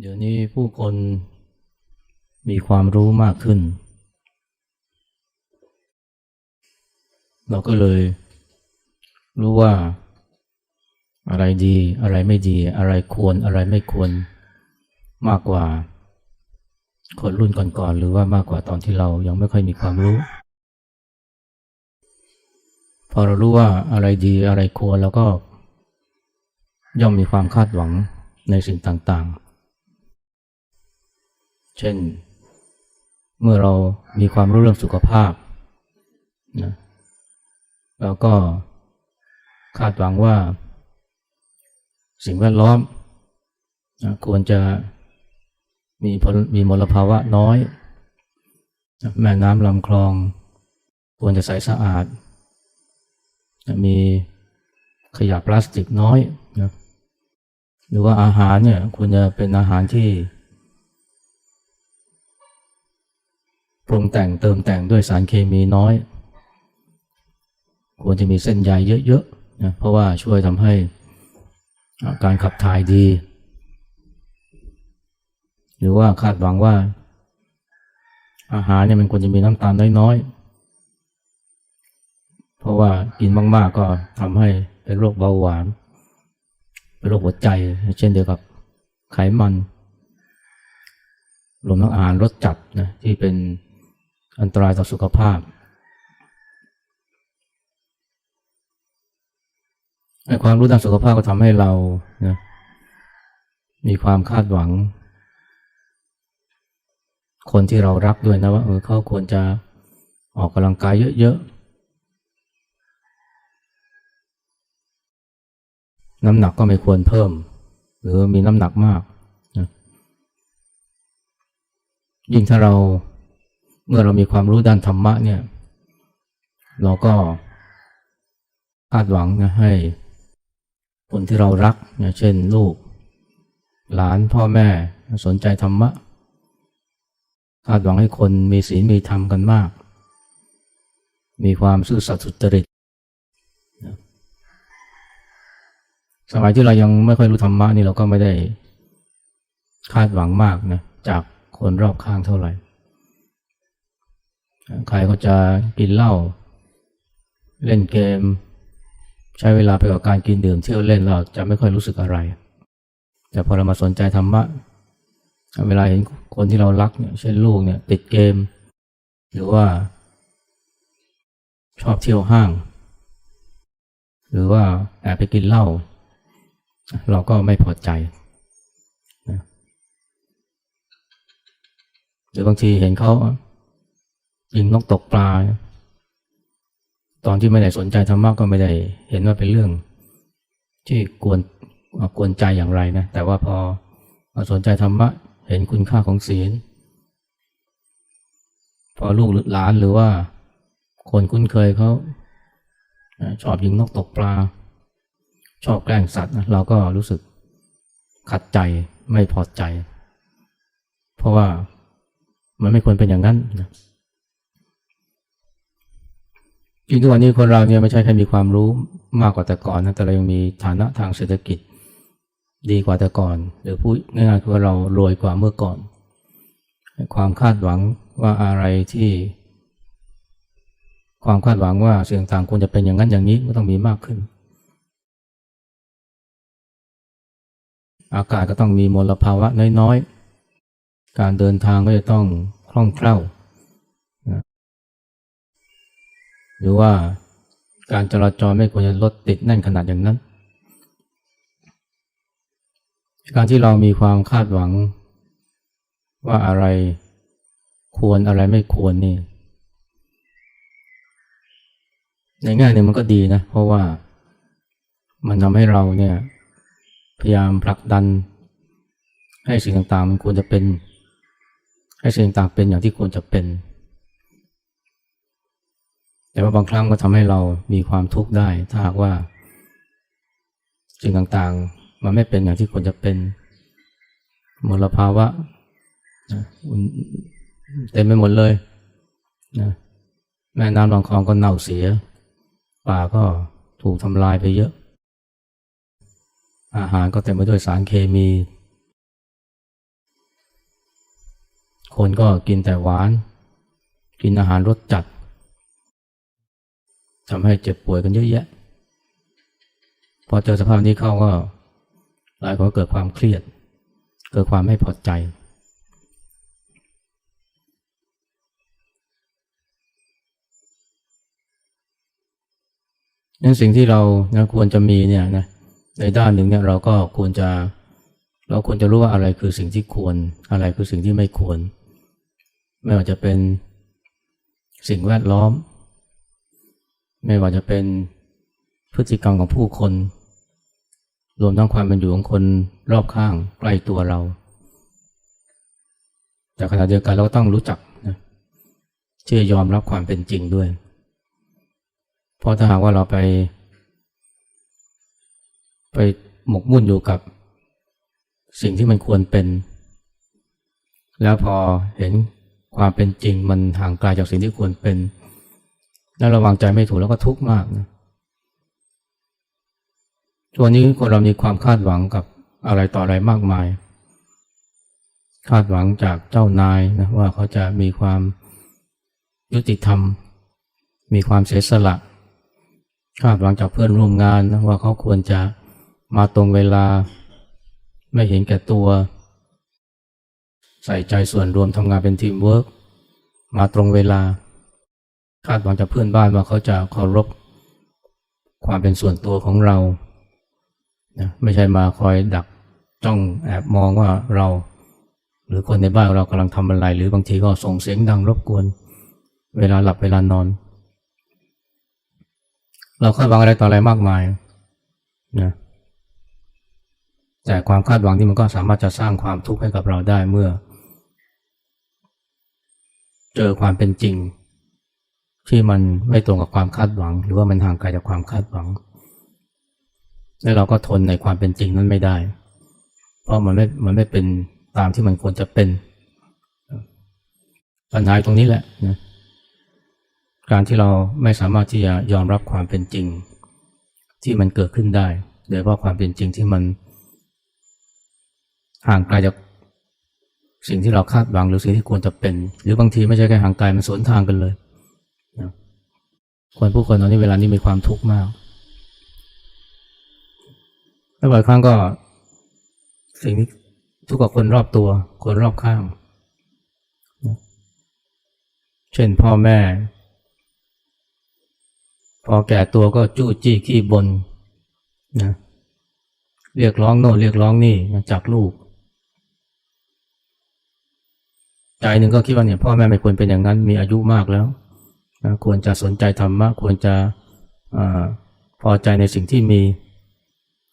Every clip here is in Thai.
เดี๋ยวนี้ผู้คนมีความรู้มากขึ้น เราก็เลยรู้ว่าอะไรดีอะไรไม่ดี อะไรควรอะไรไม่ควรมากกว่า คนรุ่นก่อนๆหรือว่ามากกว่าตอนที่เรายังไม่ค่อยมีความรู้ พอเรารู้ว่าอะไรดีอะไรควรแล้วก็ย่อมมีความคาดหวังในสิ่งต่างๆ เช่น เมื่อเรามีความรู้เรื่องสุขภาพนะเราก็คาดหวังว่า สิ่งแวดล้อมนะควรจะมีผลมีมลภาวะน้อยนะแม่น้ำลำคลอง ควรจะใสสะอาดนะมีขยะพลาสติกน้อยนะหรือว่าอาหารเนี่ยควรจะเป็นอาหารที่ ปรุงแต่งเติมแต่งด้วยสารเคมีน้อย ควรจะมีเส้นใยเยอะๆนะเพราะว่าช่วยทำให้การขับถ่ายดี หรือว่าคาดหวังว่า อาหารเนี่ยมันควรจะมีน้ำตาลน้อยๆ เพราะว่ากินมากๆก็ทำให้เป็นโรคเบาหวาน เป็นโรคหัวใจ เช่นเดียวกับไขมันรวมทั้งอาหารรสจัดนะที่เป็น อันตรายต่อสุขภาพไอ้ความรู้ด้านสุขภาพก็ทำให้เรานะมีความคาดหวัง คนที่เรารักด้วยนะว่าเออเขาควรจะออกกำลังกายเยอะๆ น้ำหนักก็ไม่ควรเพิ่ม หรือมีน้ำหนักมากนะยิ่งถ้าเรา เมื่อเรามีความรู้ด้านธรรมะเนี่ย เราก็คาดหวังนะให้ คนที่เรารักนะเช่นลูก หลานพ่อแม่สนใจธรรมะ คาดหวังให้คนมีศีลมีธรรมกันมาก มีความซื่อสัตย์สุจริตสมัยที่เรายังไม่ค่อยรู้ธรรมะนี่เราก็ไม่ได้คาดหวังมากนะจากคนรอบข้างเท่าไหร่ ใครก็จะกินเหล้าเล่นเกม ใช้เวลาไปกับการกินดื่มเที่ยวเล่นเราจะไม่ค่อยรู้สึกอะไร แต่พอเรามาสนใจธรรมะเวลาเห็นคนที่เรารักเนี่ยเช่นลูกเนี่ยติดเกม หรือว่า ชอบเที่ยวห้าง หรือว่าแอบไปกินเหล้าเราก็ไม่พอใจหรือบางทีเห็นเขา ยิงนกตกปลา ตอนที่ไม่ได้สนใจธรรมะก็ไม่ได้เห็นว่าเป็นเรื่อง ที่กวนกวนใจอย่างไรนะ แต่ว่าพอมาสนใจธรรมะเห็นคุณค่าของศีล พอลูกหลานหรือว่า คนคุ้นเคยเขาชอบยิงนกตกปลา ชอบแกล้งสัตว์นะเราก็รู้สึกขัดใจไม่พอใจ เพราะว่ามันไม่ควรเป็นอย่างนั้นนะ จริงทุกวันนี้คนเราเนี่ยไม่ใช่แค่มีความรู้มากกว่าแต่ก่อนนะแต่เรายังมีฐานะทางเศรษฐกิจ ดีกว่าแต่ก่อน หรือพูดง่ายๆคือว่าเรารวยกว่าเมื่อก่อน ความคาดหวังว่าอะไรที่ ความคาดหวังว่าสิ่งต่างควรจะเป็นอย่างนั้นอย่างนี้ก็ต้องมีมากขึ้น อากาศก็ต้องมีมลภาวะน้อยๆ การเดินทางก็จะต้องคล่องแคล่ว หรือว่าการจราจรไม่ควรจะรถติดแน่นขนาดอย่างนั้น การที่เรามีความคาดหวังว่าอะไรควรอะไรไม่ควรนี่ ในแง่หนึ่งมันก็ดีนะ เพราะว่ามันทำให้เราเนี่ย พยายามผลักดัน ให้สิ่งต่างๆ มันควรจะเป็น ให้สิ่งต่างๆเป็นอย่างที่ควรจะเป็น แต่ว่าบางครั้งก็ทำให้เรามีความทุกข์ได้ ถ้าหากว่าสิ่งต่างๆ มันไม่เป็นอย่างที่ควรจะเป็นมลภาวะนะเต็มไปหมดเลยนะแม่น้ำลำคลองก็เน่าเสีย ป่าก็ถูกทำลายไปเยอะ อาหารก็เต็มไปด้วยสารเคมี คนก็กินแต่หวาน กินอาหารรสจัด ทำให้เจ็บป่วยกันเยอะแยะ พอเจอสภาพนี้เข้าก็หลายคนก็เกิดความเครียด เกิดความไม่พอใจ นั้นสิ่งที่เรานะควรจะมีเนี่ยนะในด้านหนึ่งเนี่ยเราก็ควรจะเราควรจะรู้ว่าอะไรคือสิ่งที่ควร อะไรคือสิ่งที่ไม่ควร ไม่ว่าจะเป็นสิ่งแวดล้อม ไม่ว่าจะเป็นพฤติกรรมของผู้คน รวมทั้งความเป็นอยู่ของคนรอบข้างใกล้ตัวเรา แต่ขณะเดียวกันเราก็ต้องรู้จักนะที่จะยอมรับความเป็นจริงด้วย เพราะถ้าหากว่าเราไป ไปหมกมุ่นอยู่กับสิ่งที่มันควรเป็น แล้วพอเห็นความเป็นจริงมันห่างไกลจากสิ่งที่ควรเป็น แล้วระวังใจไม่ถูกแล้วก็ทุกข์มากนะตัวนี้คนเรามีความคาดหวังกับอะไรต่ออะไรมากมาย คาดหวังจากเจ้านายนะว่าเขาจะมีความยุติธรรม มีความเสียสละ คาดหวังจากเพื่อนร่วมงานนะว่าเขาควรจะมาตรงเวลา ไม่เห็นแก่ตัว ใส่ใจส่วนรวมทำงานเป็นทีมเวิร์กมาตรงเวลา คาดหวังจากเพื่อนบ้านว่าเขาจะเคารพความเป็นส่วนตัวของเรานะไม่ใช่มาคอยดักจ้องแอบมองว่าเรา หรือคนในบ้านเรากำลังทำอะไร หรือบางทีก็ส่งเสียงดังรบกวน เวลาหลับเวลานอน เราคาดหวังอะไรต่ออะไรมากมายนะแต่ความคาดหวังที่มันก็สามารถจะสร้างความทุกข์ให้กับเราได้เมื่อ เจอความเป็นจริง ที่มันไม่ตรงกับความคาดหวัง หรือว่ามันห่างไกลจากความคาดหวัง แล้วเราก็ทนในความเป็นจริงนั้นไม่ได้ เพราะมันไม่ มันไม่เป็นตามที่มันควรจะเป็น ปัญหาตรงนี้แหละนะการที่เราไม่สามารถที่จะยอมรับความเป็นจริง ที่มันเกิดขึ้นได้ โดยเฉพาะความเป็นจริงที่มัน ห่างไกลจากสิ่งที่เราคาดหวังหรือสิ่งที่ควรจะเป็น หรือบางทีไม่ใช่แค่ห่างไกลมันสวนทางกันเลย คนผู้คนตอนนี้เวลานี้มีความทุกข์มากแล้วบ่อยครั้งก็ สิ่งที่ทุกข์กับคนรอบตัว คนรอบข้าง เช่นพ่อแม่ พอแก่ตัวก็จู้จี้ขี้บนนะเรียกร้องโน่นเรียกร้องนี่จากลูก ใจหนึ่งก็คิดว่าเนี่ยพ่อแม่ไม่ควรเป็นอย่างนั้นมีอายุมากแล้ว ควรจะสนใจธรรมะ ควรจะอพอใจในสิ่งที่มี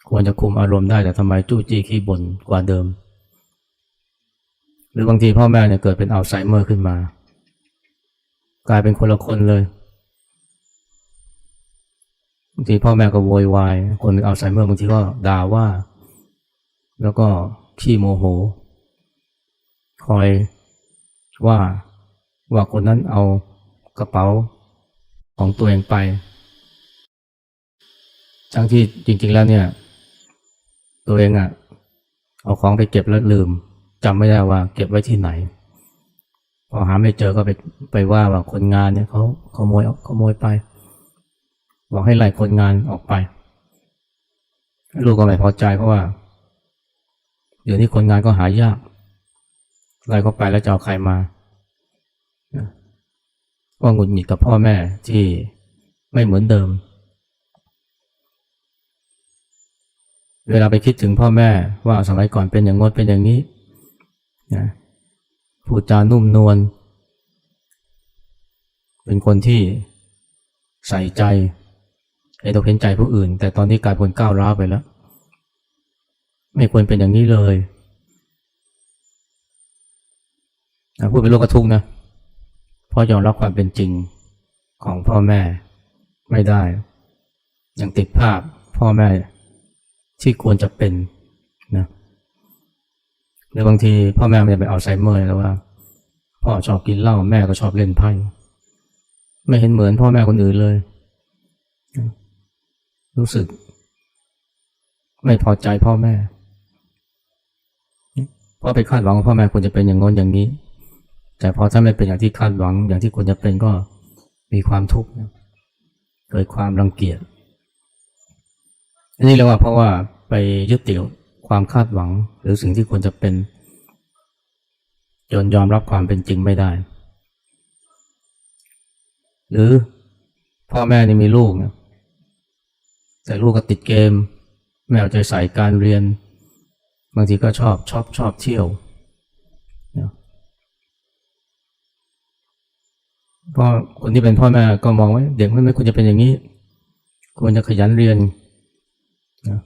ควรจะคุมอารมณ์ได้แต่ทำไมจู้จี้ขี้บ่นกว่าเดิม หรือบางทีพ่อแม่เนี่ยเกิดเป็นอัลไซเมอร์ขึ้นมา กลายเป็นคนละคนเลยบางทีพ่อแม่ก็โวยวาย คนเป็นอัลไซเมอร์บางทีก็ด่าว่า แล้วก็ขี้โมโห คอยว่าว่าคนนั้นเอา กระเป๋าของตัวเองไปทั้งที่จริง ๆ แล้วเนี่ย ตัวเองอะ่ะ เอาของไปเก็บแล้วลืมจำไม่ได้ว่า เก็บไว้ที่ไหน พอหาไม่เจอก็ไปไปว่าว่าคนงานเนี่ยเขาขโมยขโมยไป บอกให้ไล่คนงานออกไป ลูกก็ไม่พอใจเพราะว่า เดี๋ยวนี้คนงานก็หายากไล่เขาไปแล้วจะเอาใครมา ก็หงุดหงิดกับพ่อแม่ที่ไม่เหมือนเดิม เวลาไปคิดถึงพ่อแม่ว่าสมัยก่อนเป็นอย่างงดเป็นอย่างนี้นะพูดจานุ่มนวลเป็นคนที่ใส่ใจไอ้ตัวเห็นใจผู้อื่น แต่ตอนนี้กลายเป็นก้าวร้าวไปแล้ว ไม่ควรเป็นอย่างนี้เลยพูดเป็นโลกระทุกนะ ราะยอมรับความเป็นจริงของพ่อแม่ไม่ได้ ยังติดภาพพ่อแม่ที่ควรจะเป็นนะหรือบางทีพ่อแม่มันจะไปอัลไซเมอร์แล้วว่า พ่อชอบกินเหล้าแม่ก็ชอบเล่นไพ่ไม่เห็นเหมือนพ่อแม่คนอื่นเลย รู้สึก ไม่พอใจพ่อแม่เพราะไปคาดหวังว่าพ่อแม่ควรจะเป็นอย่างงนอย่างนี้ แต่พอถ้าไม่เป็นอย่างที่คาดหวังอย่างที่ควรจะเป็นก็มีความทุกข์เกิดความรังเกียจอันนี้เรียกว่าเพราะว่าไปยึดติดความคาดหวัง หรือสิ่งที่ควรจะเป็น จนยอมรับความเป็นจริงไม่ได้ หรือพ่อแม่นี่มีลูกนะแต่ลูกก็ติดเกมไม่เอาใจใส่การเรียน บางทีก็ชอบชอบชอบเที่ยวนะเพราะคนที่เป็นพ่อแม่ก็มองว่าเด็กไม่ไม่ควรจะเป็นอย่างนี้ ควรจะขยันเรียนนะ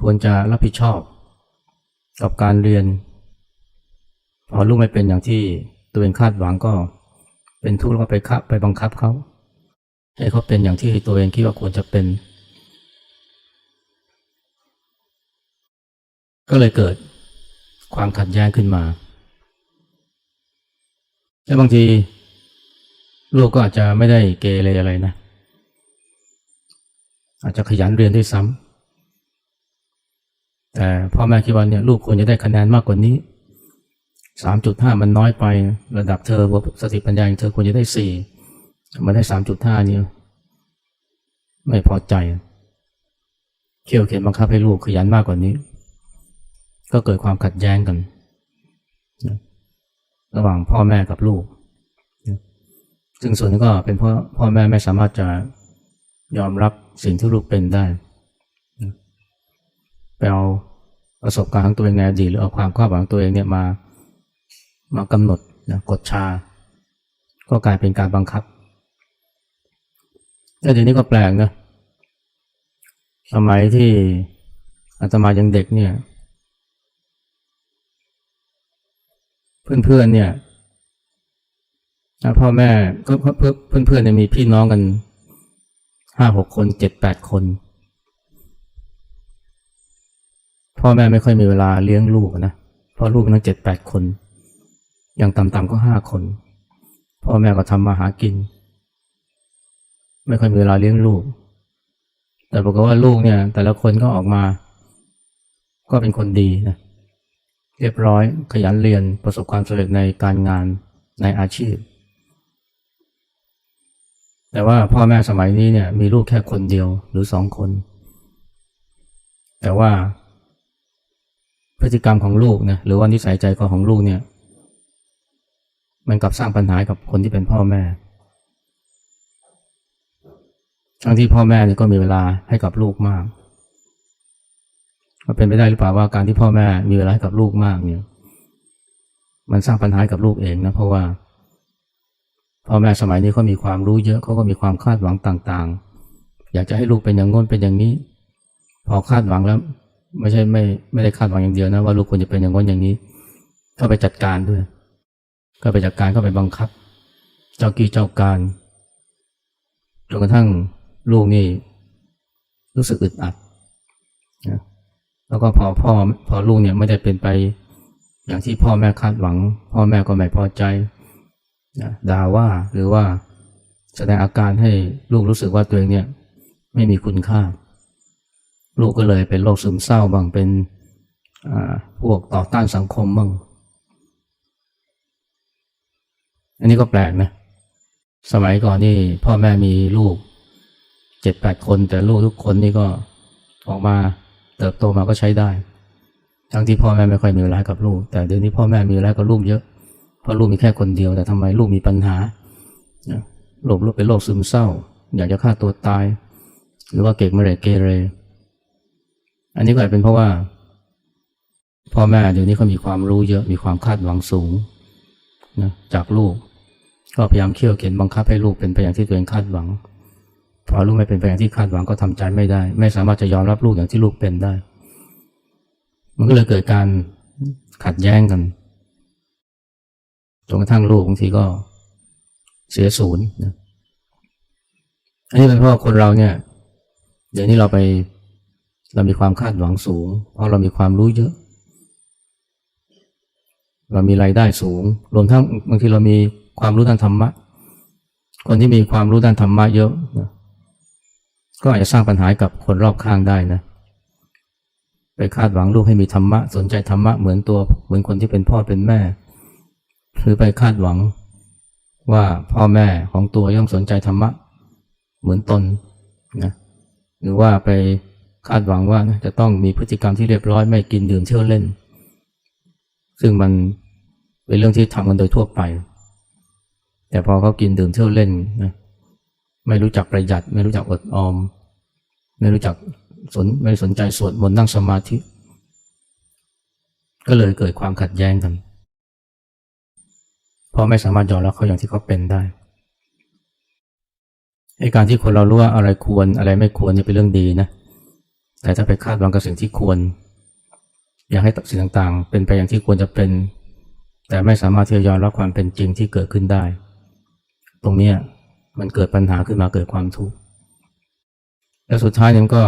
ควรจะรับผิดชอบกับการเรียน พอลูกไม่เป็นอย่างที่ตัวเองคาดหวังก็เป็นทุกข์แล้วก็ไปคับไปบังคับเขาให้เขาเป็นอย่างที่ตัวเองคิดว่าควรจะเป็น ก็เลยเกิดความขัดแย้งขึ้นมา และบางที ลูกก็อาจจะไม่ได้เกเรอะไรนะ อาจจะขยันเรียนด้วยซ้ำแต่พ่อแม่คิดว่าเนี่ยลูกควรจะได้คะแนนมากกว่านี้สามจุดห้ามันน้อยไประดับเธอสติปัญญาของเธอควรจะได้สี่มาได้สามจุดห้านี่ไม่พอใจ เขี่ยวเข็นบังคับให้ลูกขยันมากกว่านี้ ก็เกิดความขัดแย้งกัน ระหว่างพ่อแม่กับลูก ซึ่งส่วนนี้ก็เป็นเพราะพ่อแม่ไม่สามารถจะยอมรับสิ่งที่ลูกเป็นได้ไปเอาประสบการณ์ของตัวเองในอดีตหรือเอาความคาดหวังของตัวเองเนี่ยมามากำหนดนะกดชา ก็กลายเป็นการบังคับแต่ทีนี้ก็แปลกนะสมัยที่อาตมายังเด็กเนี่ย เพื่อนๆเนี่ย พ่อแม่ก็เพื่อนเพื่อนๆเนี่ยมีพี่น้องกันห้าหกคนเจ็ดแปดคน พ่อแม่ไม่ค่อยมีเวลาเลี้ยงลูกนะเพราะลูกมันตั้งเจ็ดแปดคน อย่างต่ำๆก็ห้าคน พ่อแม่ก็ทำมาหากิน ไม่ค่อยมีเวลาเลี้ยงลูก แต่บอกว่าลูกเนี่ย แต่ละคนก็ออกมา ก็เป็นคนดีนะเรียบร้อยขยันเรียนประสบความสำเร็จในการงานในอาชีพ แต่ว่าพ่อแม่สมัยนี้เนี่ยมีลูกแค่คนเดียวหรือสองคน แต่ว่า พฤติกรรมของลูกนะหรือว่านิสัยใจคอของลูกเนี่ย มันกลับสร้างปัญหากับคนที่เป็นพ่อแม่ทั้งที่พ่อแม่เนี่ยก็มีเวลาให้กับลูกมากมันเป็นไปได้หรือเปล่าว่าการที่พ่อแม่มีเวลาให้กับลูกมากเนี่ย มันสร้างปัญหากับลูกเองนะเพราะว่า พ่อแม่สมัยนี้เขามีความรู้เยอะเขาก็มีความคาดหวังต่างๆ อยากจะให้ลูกเป็นอย่างง้นเป็นอย่างนี้ พอคาดหวังแล้ว ไม่ใช่ไม่ไม่ได้คาดหวังอย่างเดียวนะว่าลูกควรจะเป็นอย่างง้นอย่างนี้ ก็ไปจัดการด้วย ก็ไปจัดการก็ไปบังคับ เจ้ากี้เจ้าการจนกระทั่งลูกนี่รู้สึกอึดอัดนะแล้วก็พอพ่อพอลูกเนี่ยไม่ได้เป็นไป อย่างที่พ่อแม่คาดหวัง พ่อแม่ก็ไม่พอใจ ด่าว่าหรือว่าแสดงอาการให้ลูกรู้สึกว่าตัวเองเนี่ยไม่มีคุณค่า ลูกก็เลยเป็นโรคซึมเศร้าบ้างเป็นพวกต่อต้านสังคมบ้างอันนี้ก็แปลกนะสมัยก่อนนี่พ่อแม่มีลูกเจ็ดแปดคน แต่ลูกทุกคนนี่ก็ออกมาเติบโตมาก็ใช้ได้ ทั้งที่พ่อแม่ไม่ค่อยมีเวลากับลูก แต่เดี๋ยวนี้พ่อแม่มีเวลากับลูกเยอะ เพราะลูกมีแค่คนเดียวแต่ทำไมลูกมีปัญหาโรคลูกเป็นโรคซึมเศร้า อยากจะฆ่าตัวตาย หรือว่าเก่งไม่เลยเกเร อันนี้ก็อาจเป็นเพราะว่า พ่อแม่เดี๋ยวนี้เขามีความรู้เยอะมีความคาดหวังสูงนะจากลูก ก็พยายามเคี่ยวเข็นบังคับให้ลูกเป็นไปอย่างที่ตัวเองคาดหวังพอลูกไม่เป็นไปอย่างที่คาดหวังก็ทำใจไม่ได้ ไม่สามารถจะยอมรับลูกอย่างที่ลูกเป็นได้ มันก็เลยเกิดการขัดแย้งกัน จนกระทั่งลูกบางทีก็เสียศูนย์นะอันนี้เป็นเพราะคนเราเนี่ย เดี๋ยวนี้เราไปเรามีความคาดหวังสูง เพราะเรามีความรู้เยอะ เรามีรายได้สูง รวมทั้งบางทีเรามีความรู้ด้านธรรมะ คนที่มีความรู้ด้านธรรมะเยอะนะก็อาจจะสร้างปัญหากับคนรอบข้างได้นะ ไปคาดหวังลูกให้มีธรรมะ สนใจธรรมะเหมือนตัว เหมือนคนที่เป็นพ่อเป็นแม่ หรือไปคาดหวังว่าพ่อแม่ของตัวย่อมสนใจธรรมะเหมือนตนนะหรือว่าไปคาดหวังว่าจะต้องมีพฤติกรรมที่เรียบร้อยไม่กินดื่มเที่ยวเล่น ซึ่งมันเป็นเรื่องที่ทำกันโดยทั่วไป แต่พอเขากินดื่มเที่ยวเล่นนะไม่รู้จักประหยัด ไม่รู้จักอดออม ไม่รู้จักสนไม่สนใจสวดมนต์นั่งสมาธิ ก็เลยเกิดความขัดแย้งกัน เพราะไม่สามารถยอมรับเขาอย่างที่เขาเป็นได้ไอ้การที่คนเรารู้ว่าอะไรควรอะไรไม่ควรนี่เป็นเรื่องดีนะ แต่ถ้าไปคาดหวังกับสิ่งที่ควร อยากให้สิ่งต่างๆ เป็นไปอย่างที่ควรจะเป็น แต่ไม่สามารถที่จะยอมรับความเป็นจริงที่เกิดขึ้นได้ ตรงเนี้มันเกิดปัญหาขึ้นมาเกิดความทุกข์แล้วสุดท้ายนี่ก็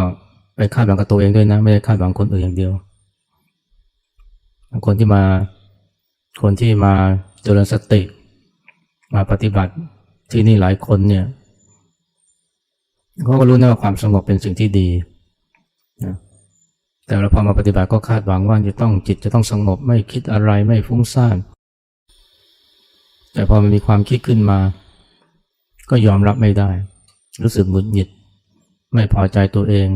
ไปคาดหวังกับตัวเองด้วยนะ ไม่ได้คาดหวังคนอื่นอย่างเดียว คนที่มาคนที่มา เจริญสติ มาปฏิบัติที่นี่หลายคนเนี่ยเขาก็รู้นะว่าความสงบเป็นสิ่งที่ดีนะแต่เราพอมาปฏิบัติก็คาดหวังว่าจะต้องจิตจะต้องสงบไม่คิดอะไรไม่ฟุ้งซ่าน แต่พอมันมีความคิดขึ้นมา ก็ยอมรับไม่ได้ รู้สึกหงุดหงิด ไม่พอใจตัวเอง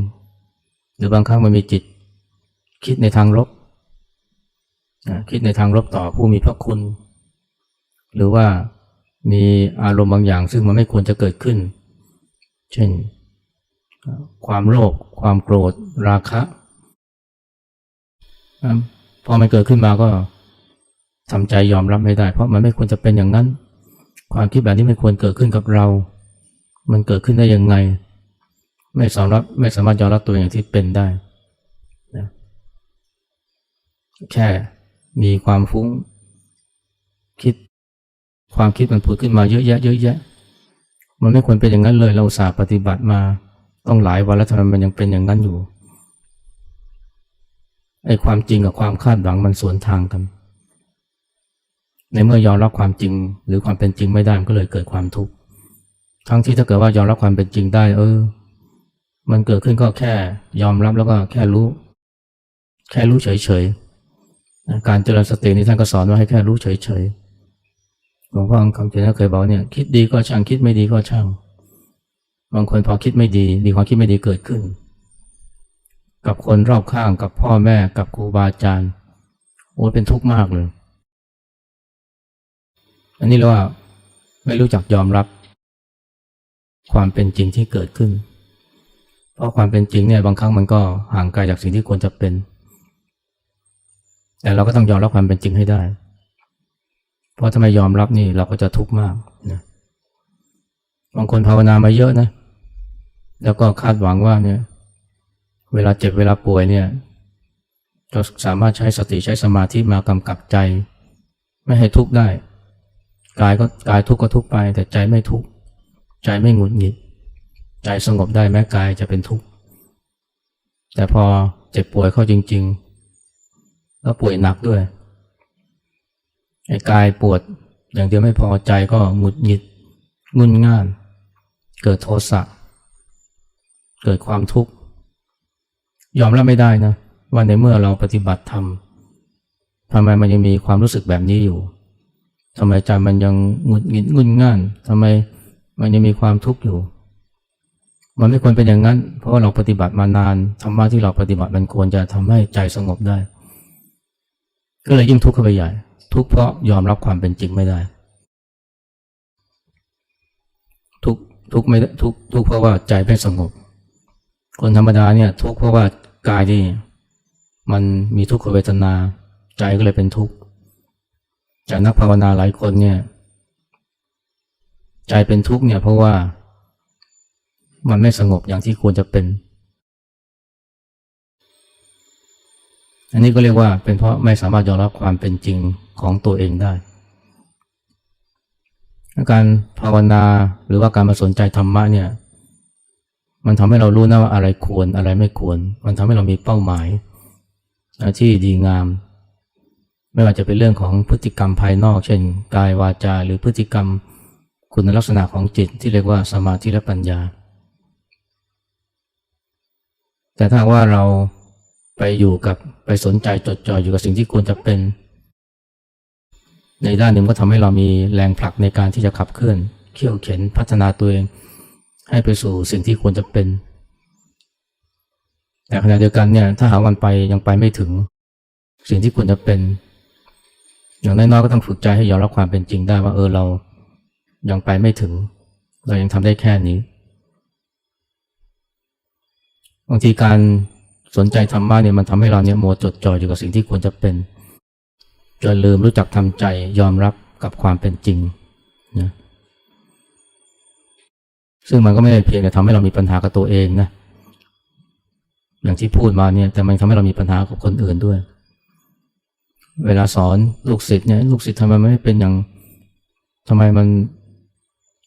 หรือบางครั้งมันมีจิต คิดในทางลบคิดในทางลบต่อผู้มีพระคุณ หรือว่ามีอารมณ์บางอย่าง ซึ่งมันไม่ควรจะเกิดขึ้น เช่น ความโลภความโกรธราคะพอมันเกิดขึ้นมาก็ทำใจยอมรับไม่ได้ เพราะมันไม่ควรจะเป็นอย่างนั้น ความคิดแบบนี้ไม่ควรเกิดขึ้นกับเรา มันเกิดขึ้นได้ยังไง ไม่สามารถไม่สามารถยอมรับตัวอย่างที่เป็นได้นะแค่มีความฟุ้งคิด ความคิดมันผุดขึ้นมาเยอะแยะเยอะแยะ มันไม่ควรเป็นอย่างนั้นเลย เราสาปฏิบัติมาต้องหลายวันแล้วทำไมมันยังเป็นอย่างนั้นอยู่ไอ้ความจริงกับความคาดหวังมันสวนทางกัน ในเมื่อยอมรับความจริง หรือความเป็นจริงไม่ได้มันก็เลยเกิดความทุกข์ทั้งที่ถ้าเกิดว่ายอมรับความเป็นจริงได้ เออ มันเกิดขึ้นก็แค่ ยอมรับแล้วก็แค่รู้ แค่รู้เฉยๆการเจริญสตินี้ท่านก็สอนว่าให้แค่รู้เฉยๆ หลวงพ่อคำเจริญเคยบอกเนี่ยคิดดีก็ช่างคิดไม่ดีก็ช่าง บางคนพอคิดไม่ดีมีความคิดไม่ดีเกิดขึ้น กับคนรอบข้างกับพ่อแม่กับครูบาอาจารย์โอ้เป็นทุกข์มากเลย อันนี้เราว่าไม่รู้จักยอมรับ ความเป็นจริงที่เกิดขึ้น เพราะความเป็นจริงเนี่ยบางครั้งมันก็ห่างไกลจากสิ่งที่ควรจะเป็น แต่เราก็ต้องยอมรับความเป็นจริงให้ได้ เพราะถ้าไม่ยอมรับนี่เราก็จะทุกข์มากนะบางคนภาวนามาเยอะนะ แล้วก็คาดหวังว่าเนี่ย เวลาเจ็บเวลาป่วยเนี่ยเราสามารถใช้สติใช้สมาธิมากำกับใจ ไม่ให้ทุกข์ได้กายก็กายทุกข์ก็ทุกข์ไป แต่ใจไม่ทุกข์ใจไม่หงุดหงิด ใจสงบได้แม้กายจะเป็นทุกข์แต่พอเจ็บป่วยเข้าจริง ๆ แล้วป่วยหนักด้วย กายปวดอย่างเดียวไม่พอใจก็หงุดหงิดงุนง่าน เกิดโทสะเกิดความทุกข์ยอมรับไม่ได้นะว่าในเมื่อเราปฏิบัติธรรมทำไมมันยังมีความรู้สึกแบบนี้อยู่ทำไมใจมันยังหงุดหงิดงุนง่านทำไมมันยังมีความทุกข์อยู่ มันไม่ควรเป็นอย่างนั้น เพราะาเราปฏิบัติมานานธรรมะที่เราปฏิบัติมันควรจะทำให้ใจสงบได้ ก็เลยยิ่งทุกข์เข้าไปใหญ่ ทุกข์เพราะยอมรับความเป็นจริงไม่ได้ ทุกทุกไม่ทุกทุกเพราะว่าใจไม่สงบ คนธรรมดาเนี่ย ทุกเพราะว่ากายที่มันมีทุกขเวทนา ใจก็เลยเป็นทุกข์จากนักภาวนาหลายคนเนี่ย ใจเป็นทุกข์เนี่ยเพราะว่ามันไม่สงบอย่างที่ควรจะเป็น อันนี้ก็เรียกว่าเป็นเพราะไม่สามารถยอมรับความเป็นจริง ของตัวเองได้ การภาวนาหรือว่าการมาสนใจธรรมะเนี่ย มันทำให้เรารู้นะว่าอะไรควรอะไรไม่ควร มันทำให้เรามีเป้าหมายที่ดีงาม ไม่ว่าจะเป็นเรื่องของพฤติกรรมภายนอก เช่นกายวาจา หรือพฤติกรรมคุณลักษณะของจิตที่เรียกว่าสมาธิและปัญญา แต่ถ้าว่าเราไปอยู่กับไปสนใจจดจ่ออยู่กับสิ่งที่ควรจะเป็น ในด้านหนึ่งก็ทำให้เรามีแรงผลักในการที่จะขับเคลื่อนเขี่ยวเข็นพัฒนาตัวเอง ให้ไปสู่สิ่งที่ควรจะเป็น แต่ขณะเดียวกันเนี่ยถ้าหาวันไปยังไปไม่ถึง สิ่งที่ควรจะเป็น อย่างน้อยๆก็ต้องฝึกใจให้ยอมรับความเป็นจริงได้ว่าเออเรายังไปไม่ถึง เรายังทำได้แค่นี้บางทีการสนใจธรรมะเนี่ยมันทำให้เราเนี่ยโมวจดจ่ออยู่กับสิ่งที่ควรจะเป็น จนลืมรู้จักทำใจยอมรับกับความเป็นจริงนะซึ่งมันก็ไม่ได้เพียงแต่ทำให้เรามีปัญหากับตัวเองนะอย่างที่พูดมาเนี่ยแต่มันทำให้เรามีปัญหากับคนอื่นด้วย เวลาสอนลูกศิษย์เนี่ยลูกศิษย์ทำไมไม่เป็นอย่างทำไมมัน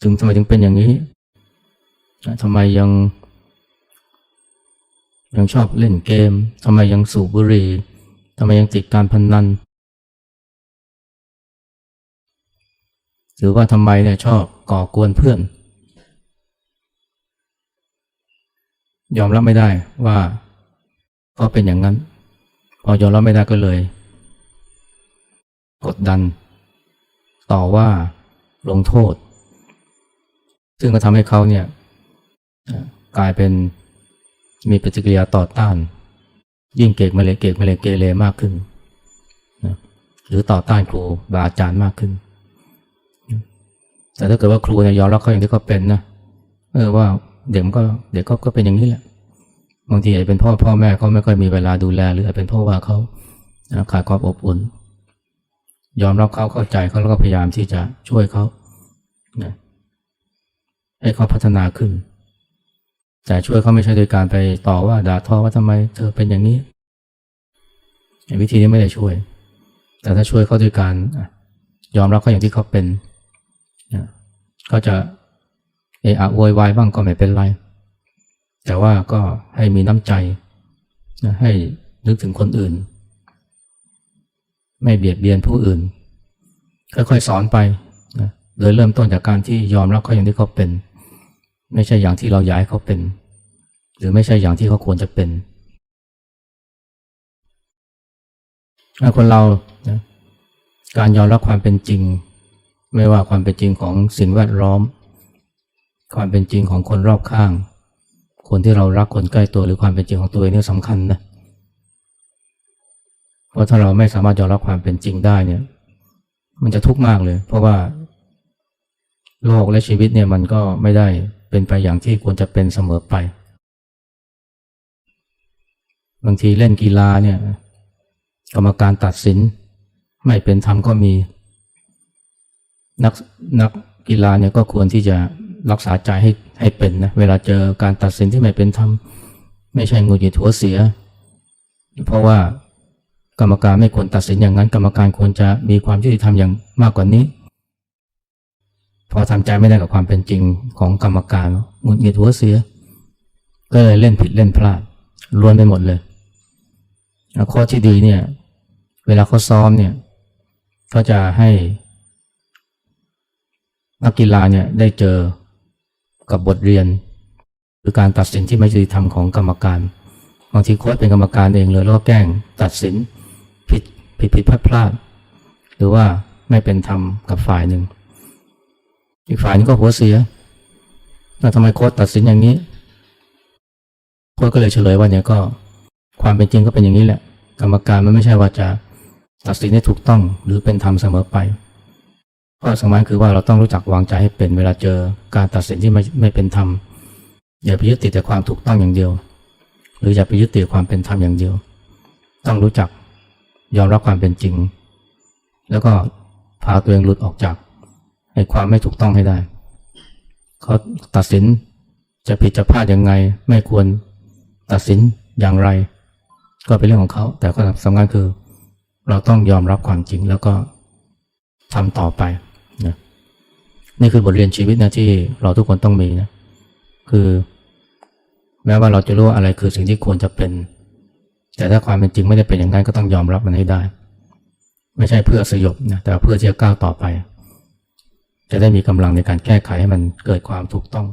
ถึงทำไมถึงเป็นอย่างนี้ทำไมยัง ยังชอบเล่นเกมทำไมยังสูบบุหรี่ทำไมยังติดการพนนัน หรือว่าทำไมเนี่ยชอบก่อกวนเพื่อน ยอมรับไม่ได้ว่าเขาเป็นอย่างนั้น พอยอมรับไม่ได้ก็เลย กดดัน ต่อว่าลงโทษ ซึ่งก็ทำให้เขาเนี่ยกลายเป็นมีปฏิกิริยาต่อต้าน ยิ่งเกกมาเลยเกกมาเลยเกเรมากขึ้น หรือต่อต้านครูบาอาจารย์มากขึ้น แต่ถ้าเกิดว่าครูเนี่ยยอมรับเขาอย่างที่เขาเป็นนะเออว่าเด็กมันก็เด็กก็ก็เป็นอย่างนี้แหละบางทีอาจจะเป็นพ่อพ่อแม่เขาไม่ค่อยมีเวลาดูแล หรืออาจเป็นเพราะว่าเขาขาดความอบอุ่น ยอมรับเขาเข้าใจเขาแล้วก็พยายามที่จะช่วยเขานะให้เขาพัฒนาขึ้น แต่ช่วยเขาไม่ใช่โดยการไปต่อว่าด่าทอว่าทำไมเธอเป็นอย่างนี้วิธีนี้ไม่ได้ช่วย แต่ถ้าช่วยเขาด้วยการยอมรับเขาอย่างที่เขาเป็น เขาจะเอะอะโวยวายบ้างก็ไม่เป็นไร แต่ว่าก็ให้มีน้ำใจให้นึกถึงคนอื่น ไม่เบียดเบียนผู้อื่น ค่อยๆสอนไปนะโดยเริ่มต้นจากการที่ยอมรับเขาอย่างที่เขาเป็น ไม่ใช่อย่างที่เราอยากให้เขาเป็น หรือไม่ใช่อย่างที่เขาควรจะเป็นคนเรานะการยอมรับความเป็นจริง ไม่ว่าความเป็นจริงของสิ่งแวดล้อม ความเป็นจริงของคนรอบข้าง คนที่เรารักคนใกล้ตัวหรือความเป็นจริงของตัวเองนี่สำคัญนะเพราะถ้าเราไม่สามารถยอมรับความเป็นจริงได้เนี่ย มันจะทุกข์มากเลย เพราะว่าโลกและชีวิตเนี่ยมันก็ไม่ได้เป็นไปอย่างที่ควรจะเป็นเสมอไป บางทีเล่นกีฬาเนี่ย กรรมการตัดสิน ไม่เป็นธรรมก็มี นักนักกีฬาเนี่ยก็ควรที่จะรักษาใจให้ให้เป็นนะเวลาเจอการตัดสินที่ไม่เป็นธรรมไม่ใช่งุนหงิดหัวเสีย เพราะว่ากรรมการไม่ควรตัดสินอย่างนั้น กรรมการควรจะมีความยุติธรรมอย่างมากกว่านี้ พอทำใจไม่ได้กับความเป็นจริงของกรรมการงุนหงิดหัวเสีย ก็เลยเล่นผิดเล่นพลาดล้วนไปหมดเลยข้อที่ดีเนี่ย เวลาเขาซ้อมเนี่ย ก็จะให้ นักกีฬาเนี่ยได้เจอกับบทเรียน หรือการตัดสินที่ไม่ยุติธรรมของกรรมการบางทีโค้ชเป็นกรรมการเองเลยแล้วก็แกล้งตัดสินผิดผิดผิดพลาดพลาดหรือว่าไม่เป็นธรรมกับฝ่ายหนึ่ง อีกฝ่ายนึงก็หัวเสียแล้วทำไมโค้ชตัดสินอย่างนี้โค้ชก็เลยเฉลยว่าเนี่ยก็ความเป็นจริงก็เป็นอย่างนี้แหละ กรรมการมันไม่ใช่ว่าจะตัดสินให้ถูกต้องหรือเป็นธรรมเสมอไป ข้อสำคัญคือว่าเราต้องรู้จักวางใจให้เป็นเวลาเจอการตัดสินที่ไม่ไม่เป็นธรรมอย่าไปยึดติดแต่ความถูกต้องอย่างเดียว หรืออย่าไปยึดติดความเป็นธรรมอย่างเดียว ต้องรู้จักยอมรับความเป็นจริง แล้วก็พาตัวเองหลุดออกจากไอ้ความไม่ถูกต้องให้ได้เขาตัดสินจะผิดจะพลาดยังไง ไม่ควรตัดสินอย่างไร ก็เป็นเรื่องของเขา แต่ก็สำคัญคือ เราต้องยอมรับความจริงแล้วก็ทำต่อไป นี่คือบทเรียนชีวิตนะที่เราทุกคนต้องมีนะ คือแม้ว่าเราจะรู้ว่าอะไรคือสิ่งที่ควรจะเป็น แต่ถ้าความเป็นจริงไม่ได้เป็นอย่างนั้นก็ต้องยอมรับมันให้ได้ ไม่ใช่เพื่อสยบนะแต่เพื่อที่จะก้าวต่อไป จะได้มีกำลังในการแก้ไขให้มันเกิดความถูกต้อง